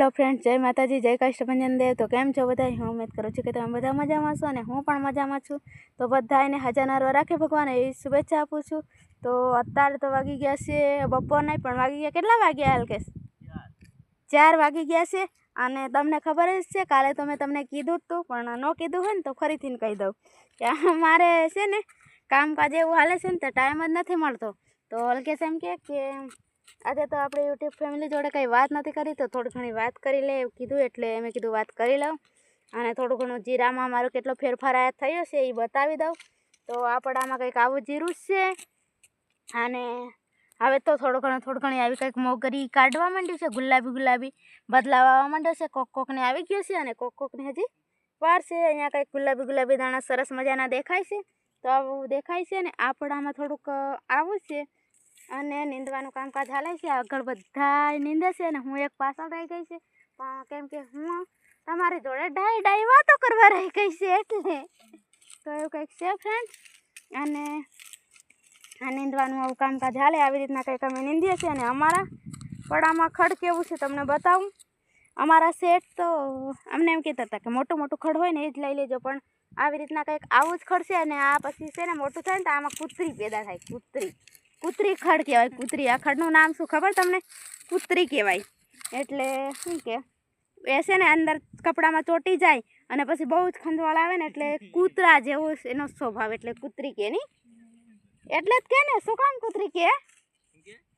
Hello friend જય માતાજી, જય કષ્ટભંજન દેવ તો કેમ છો બધા હું ઉમેદ કરું છું કે તમે બધા મજામાં છો અને હું પણ મજામાં છું. તો બધા એને હજાર રાખે ભગવાન એવી શુભેચ્છા આપું છું. તો અત્યારે તો વાગી ગયા છે, બપોર નહીં, પણ વાગી ગયા કેટલા વાગ્યા હલકેશ ચાર વાગી ગયા છે અને તમને ખબર જ છે, કાલે તો મેં તમને કીધું હતું પણ ન કીધું હોય ને તો ફરીથી કહી દઉં કે મારે છે ને કામકાજ એવું હાલે છે ને તો ટાઈમ જ નથી મળતો. તો હલકેશ એમ કે આજે તો આપણે યુટ્યુબ ફેમિલી જોડે કંઈ વાત નથી કરી, તો થોડી ઘણી વાત કરી લે કીધું, એટલે મેં કીધું વાત કરી લઉં. અને થોડું ઘણું જીરામાં મારો કેટલો ફેરફાર થયો છે એ બતાવી દઉં. તો આપણામાં કંઈક આવું જીરું છે. અને હવે તો થોડું ઘણું, થોડું ઘણી આવી કંઈક મોગરી કાઢવા માંડ્યું છે, ગુલાબી ગુલાબી બદલાવ આવવા માંડ્યો છે, કોક કોકને આવી ગયો છે અને કોક કોકને હજી વાર છે. અહીંયા કંઈક ગુલાબી ગુલાબી દાણા સરસ મજાના દેખાય છે. તો આવું દેખાય છે ને આપણામાં થોડુંક આવું છે. અને નીંદવાનું કામકાજ હાલે છે. આગળ બધા નીંદે છે અને હું એક પાછળ રહી ગઈ છે. પણ કેમ કે હું તમારી જોડે ડાય ડાય વાતો કરવા રહી ગઈ છે એટલે તો એવું કંઈક છે ફ્રેન્ડ અને આ નીંદવાનું આવું કામકાજ હાલે. આવી રીતના કંઈક અમે નીંદીએ છીએ અને અમારા પડામાં ખડ કેવું છે તમને બતાવું. અમારા સેટ તો અમને એમ કહેતા હતા કે મોટું મોટું ખડ હોય ને એ જ લઈ લેજો, પણ આવી રીતના કંઈક આવું જ ખડ છે અને આ પછી છે ને મોટું થાય ને તો આમાં કૂતરી પેદા થાય, કૂતરી. કૂતરી ખડ કહેવાય, કૂતરી. આ ખડનું નામ શું ખબર તમને? કૂતરી કહેવાય. એટલે શું કે, એ ને અંદર કપડામાં ચોંટી જાય અને પછી બહુ જ ખંજવાળ આવે ને એટલે કૂતરા જેવો એનો સ્વભાવ એટલે કૂતરી કે નહીં? એટલે જ કે ને, શું કામ કૂતરી કે?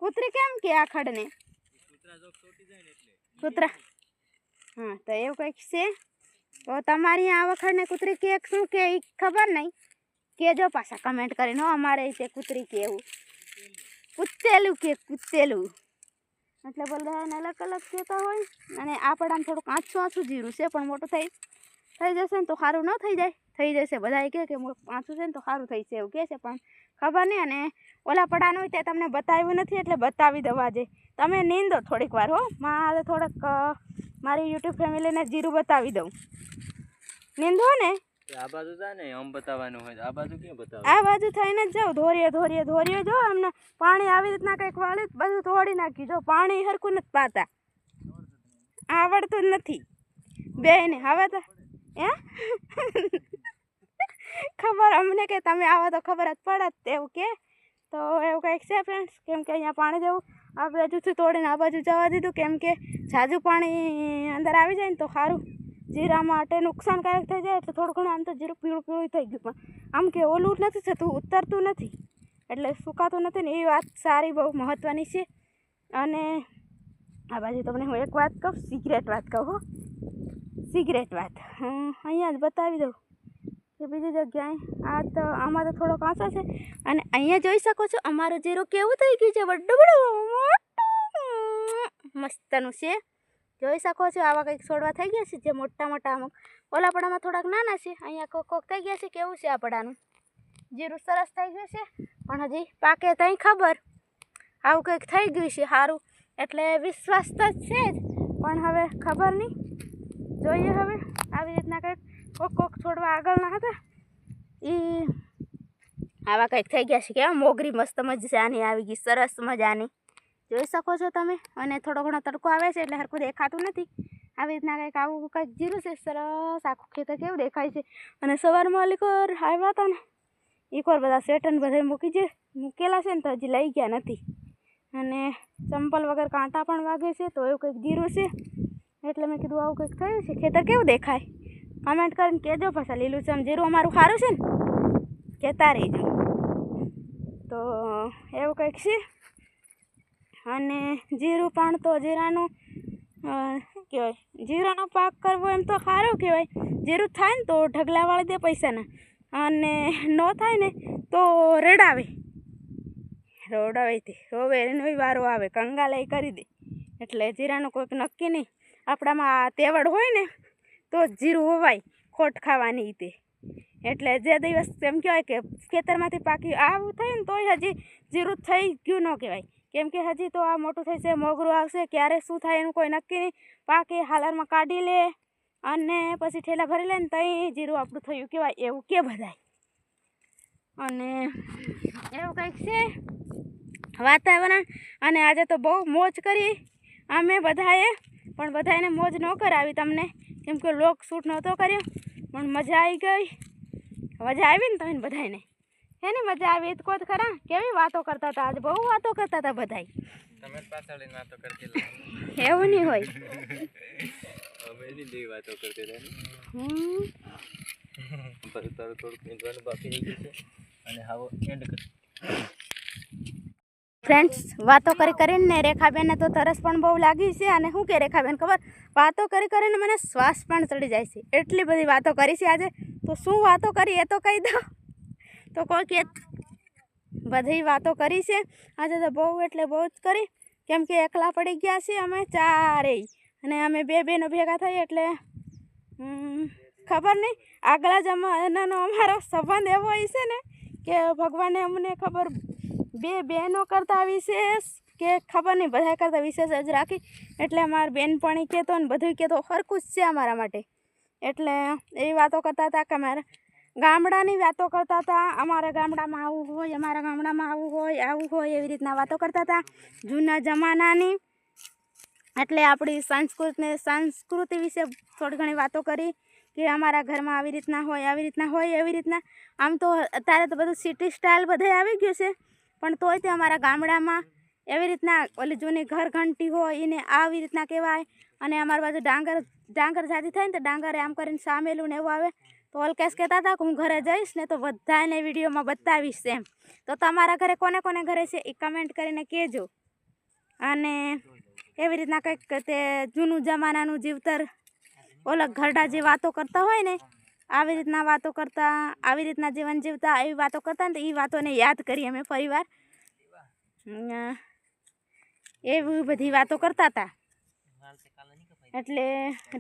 કૂતરી કેમ કે આ ખડને? કૂતરા હા, તો એવું કંઈક છે. તો તમારી આ વખતને કૂતરી કે શું કે એ ખબર નહીં? કેજો પાછા કમેન્ટ કરીને અમારે છે કૂતરી કે એવું. કૂતેલું કે કૂતેલું? એટલે બધાને અલગ અલગ કહેતા હોય અને આ પડામાં થોડુંક આછું આછું જીરું છે, પણ મોટું થઈ થઈ જશે ને તો સારું ન થઈ જાય. થઈ જશે બધા કહે કે આછું છે ને તો સારું થઈ છે એવું કહે છે, પણ ખબર નહીં. અને ઓલા પડાનું હોય તે તમને બતાવ્યું નથી, એટલે બતાવી દવા જે તમે નીંદો થોડીક વાર હો. મારે થોડોક મારી યુટ્યુબ ફેમિલીને જીરું બતાવી દઉં. નીંદો ને. આ બાજુ થઈને જ જાવ ધોરીએ ધોરીએ ધોરીએ. જો અમને પાણી આવી રીતના કંઈક વાળી, બધું તોડી નાખી. જો પાણી હરખું નથી પાતા. આવડતું નથી. બે ને હવે તો, હે? ખબર અમને કે તમે આવો તો ખબર જ પડત એવું કે. તો એવું કંઈક છે ફ્રેન્ડ્સ કેમ કે અહીંયા પાણી જેવું. આ બાજુથી તોડીને આ બાજુ જવા દીધું. કેમ કે ઝાઝું પાણી અંદર આવી જાય ને તો સારું. જીરા માટે નુકસાનકારક થઈ જાય એટલે થોડું ઘણું આમ તો જીરું પીળું પીળું થઈ ગયું, પણ આમ કે ઓલું નથી થતું, ઉતરતું નથી. એટલે સુકાતું નથી ને એ વાત સારી બહુ મહત્ત્વની છે. અને આ બાજુ તમને હું એક વાત કહું, સિગરેટ વાત કહું હો. સિગરેટ વાત. હું અહીંયા જ બતાવી દઉં કે બીજી જગ્યાએ આ તો આમાં તો થોડો કાંસો છે. અને અહીંયા જોઈ શકો છો, અમારું જીરું કેવું થઈ ગયું છે. બડું બડું મસ્તનું છે. જોઈ શકો છો આવા કંઈક છોડવા થઈ ગયા છે જે મોટા મોટા અમુક ઓલા પડામાં થોડાક નાના છે. અહીંયા કોક કોક થઈ ગયા છે કેવું છે આ પડાનું. જીરું સરસ થઈ ગયું છે. પણ હજી પાકે ત્યાં ખબર. આવું કંઈક થઈ ગયું છે સારું એટલે વિશ્વાસ તો છે જ. પણ હવે ખબર નહીં. જોઈએ હવે આવી રીતના કંઈક કોક કોક છોડવા આગળના હતા. એ આવા કંઈક થઈ ગયા છે કેવા મોગરી મસ્ત મજાની આવી ગઈ, સરસ મજાની. જોઈ શકો છો તમે. અને થોડો ઘણો તડકો આવે છે એટલે હરખું દેખાતું નથી. આવી રીતના કંઈક આવું કંઈક જીરું છે, સરસ આખું ખેતર કેવું દેખાય છે. અને સવારમાં અલીકોર આવ્યા હતા ને, એકવાર બધા સ્વેટર બધા મૂકી જે, મૂકેલા છે ને તો હજી લઈ ગયા નથી. અને ચંપલ વગર કાંટા પણ વાગે છે તો એવું કંઈક જીરું છે. એટલે મેં કીધું આવું કંઈક થયું છે. ખેતર કેવું દેખાય? કમેન્ટ કરીને કહેજો પાછા. લીલું ચમ જીરું અમારું સારું છે ને? કહેતા રહીજો. તો એવું કંઈક છે? અને જીરું પણ તો જીરાનું કહેવાય, જીરાનો પાક કરવો એમ તો સારું કહેવાય. જીરું થાય ને તો ઢગલા વાળી દે પૈસાના. અને ન થાય ને તો રડાવે. રોડાવે તે. રોવે એનો વારો આવે. કંગાલાઈ કરી દે. એટલે જીરાનું કોઈક નક્કી નહીં. આપણામાં તેવડ હોય ને, તો જીરું હોવાય. ખોટ ખાવાની તે. એટલે જે દિવસ એમ કહેવાય કે ખેતરમાંથી પાકી આવું થયું ને તોય હજી જીરું થઈ ગયું ન કહેવાય. કેમ કે હજી તો આ મોટું થઈ છે મોગરું આવશે, ક્યારે શું થાય એનું કોઈ નક્કી નહીં. પાકે હાલરમાં કાઢી લે અને પછી ઠેલા ભરી લે ને ત્યાં જીરું આપણું થયું કહેવાય, એવું કે બધાય. અને એવું કંઈક છે વાતાવરણ. અને આજે તો બહુ મોજ કરી અમે બધાએ, પણ બધાને મોજ ન કરાવી તમને. કેમ કે લોક શૂટ નહોતો કર્યો, પણ મજા આવી ગઈ. મજા આવી ને તમને બધાને એની મજા આવી તો કોત ખરા? કેવી વાતો કરતા હતા આજે? બહુ વાતો કરતા હતા બધાય. તમે પાછળ વાતો કરતી એવું નહીં હોય. અમે એની બે વાતો કરતી હતા ને. તારું થોડુંક નીંદવાનું બાકી રહી ગયું છે. અને હાવો એન્ડ કર. ફ્રેન્ડ્સ વાતો કરી કરીને ને રેખાબેનને તો તરસ પણ બહુ લાગી છે. અને શું કે રેખાબેન ખબર? વાતો કરી કરીને મને શ્વાસ પણ ચડી જાય છે. એટલી બધી વાતો કરી છે આજે. તો શું વાતો કરી એ તો કહી દો. તો કોઈ કે બધી વાતો કરી છે. આજે તો બહુ એટલે બહુ જ કરી. કેમ કે એકલા પડી ગયા છીએ અમે ચારેય. અને અમે બે બેનો ભેગા થઈ એટલે ખબર નહીં. આગલા જમાનાનો અમારો સંબંધ એવો છે ને કે ભગવાને અમને ખબર બે બહેનો કરતાં વિશેષ કે ખબર નહીં બધા કરતાં વિશેષ જ રાખી. એટલે અમારા બહેનપણી કહેતો ને બધું કહેતો સરખું જ છે અમારા માટે. એટલે એ વાતો કરતા હતા કે અમારા ગામડાની વાતો કરતા હતા. અમારા ગામડામાં આવું હોય, અમારા ગામડામાં આવું હોય આવું હોય એવી રીતના વાતો કરતા હતા. જૂના જમાનાની, એટલે આપણી સંસ્કૃતને, સંસ્કૃતિ વિશે થોડી ઘણી વાતો કરી કે અમારા ઘરમાં આવી રીતના હોય, આવી રીતના હોય, એવી રીતના. આમ તો અત્યારે તો બધું સિટી સ્ટાઇલ બધે આવી ગયું છે, પણ તોય તે અમારા ગામડામાં એવી રીતના ઓલી જૂની ઘર ઘંટી હોય એને આવી રીતના કહેવાય. અને અમારી બાજુ ડાંગર ડાંગર જાતિ થાય ને તો ડાંગરે આમ કરીને સામેલું ને એવું આવે. તો અલ્કેશ કહેતા હતા કે હું ઘરે જઈશ ને તો બધાને વિડીયોમાં બતાવીશ એમ. તો તમારા ઘરે કોને કોને ઘરે છે એ કમેન્ટ કરીને કહેજો. અને એવી રીતના કંઈક તે જૂનું જમાનાનું જીવતર ઓલા ઘરડા જે વાતો કરતા હોય ને, આવી રીતના વાતો કરતા, આવી રીતના જીવન જીવતા, એવી વાતો કરતા ને તો એ વાતોને યાદ કરી અમે પરિવાર. એવી બધી વાતો કરતા હતા. એટલે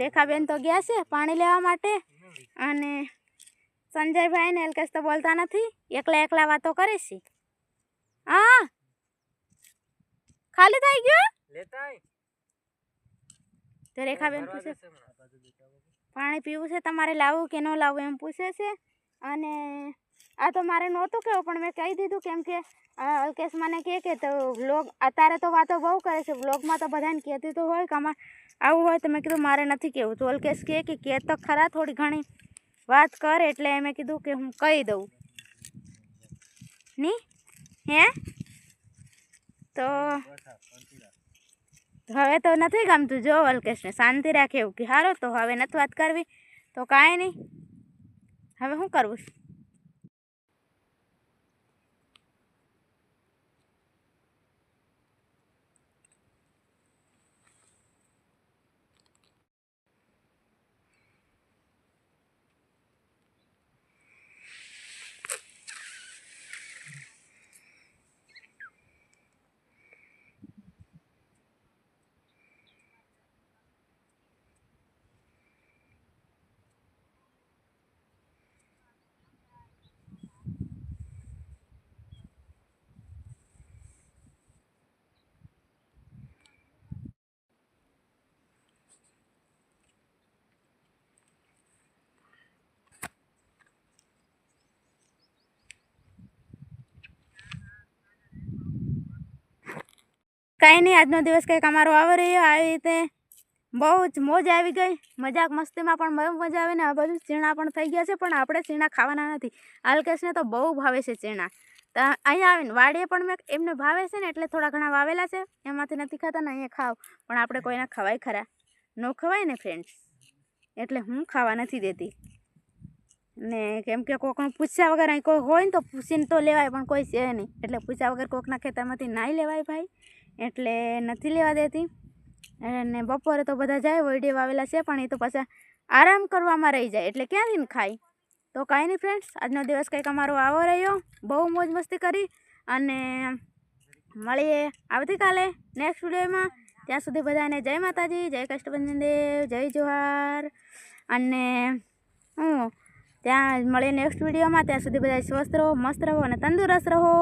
રેખાબેન તો ગયા છે પાણી લેવા માટે. અને સંજયભાઈ ને એલકેશ તો બોલતા નથી. એકલા એકલા વાતો કરે છે. હા. ખાલી થઈ ગયો? તો રેખાબેન પૂછે. પાણી પીવું છે તમારે લાવવું કે ન લાવવું એમ પૂછે છે. અને આ તો મારે નહોતું કહેવું પણ મેં કહી દીધું કેમ કે અલ્કેશ મને કહે કે તો વ્લોગ અત્યારે તો વાતો બહુ કરે છે. વ્લોગમાં તો બધાને કહેતી તો હોય કે આમાં આવું હોય તો મેં કીધું મારે નથી કહેવું. તો અલ્કેશ કહે કે કહે તો ખરા, થોડી ઘણી વાત કર એટલે મેં કીધું કે હું કહી દઉં. ની? હે? તો હવે તો નથી ગમતું. જો અલ્કેશને શાંતિ રાખે એવું કે હારો, તો હવે નથી વાત કરવી. તો કાંઈ નહીં. હવે શું કરવું કાંઈ નહીં, આજનો દિવસ કંઈક અમારો આવો રહ્યો, આવી રીતે બહુ જ મોજ આવી ગઈ. મજાક મસ્તીમાં પણ બહુ મજા આવે ને આ બધું ચીણા પણ થઈ ગયા છે, પણ આપણે ચીણા ખાવાના નથી. અલ્કેશને તો બહુ ભાવે છે ચીણા. તો અહીંયા આવીને વાડીએ પણ મેં એમને ભાવે છે ને એટલે થોડા ઘણા વાવેલા છે, એમાંથી નથી ખાતા ને અહીંયા ખાવ પણ આપણે કોઈને ખવાય ખરા. ન ખવાય ને ફ્રેન્ડ્સ એટલે હું ખાવા નથી દેતી. ને કેમ કે કોકનું પૂછ્યા વગર અહીં કોઈ હોય ને તો પૂછીને તો લેવાય, પણ કોઈ છે નહીં. એટલે પૂછ્યા વગર કોકના ખેતરમાંથી નાઈ લેવાય ભાઈ. એટલે નથી લેવા દેતી. અને બપોરે તો બધા જાય વૈડે વાવેલા છે, પણ એ તો પાછા આરામ કરવામાં રહી જાય, એટલે ક્યાંથી ખાય? તો કાંઈ નહીં ફ્રેન્ડ્સ આજનો દિવસ કંઈક અમારો આવો રહ્યો. બહુ મોજ મસ્તી કરી અને મળીએ આવતીકાલે નેક્સ્ટ વિડીયોમાં ત્યાં સુધી બધાને જય માતાજી, જય કષ્ટભંજન દેવ, જય જોહાર. અને હું ત્યાં મળીએ નેક્સ્ટ વિડીયોમાં ત્યાં સુધી બધા સ્વસ્થ રહો, મસ્ત રહો અને તંદુરસ્ત રહો.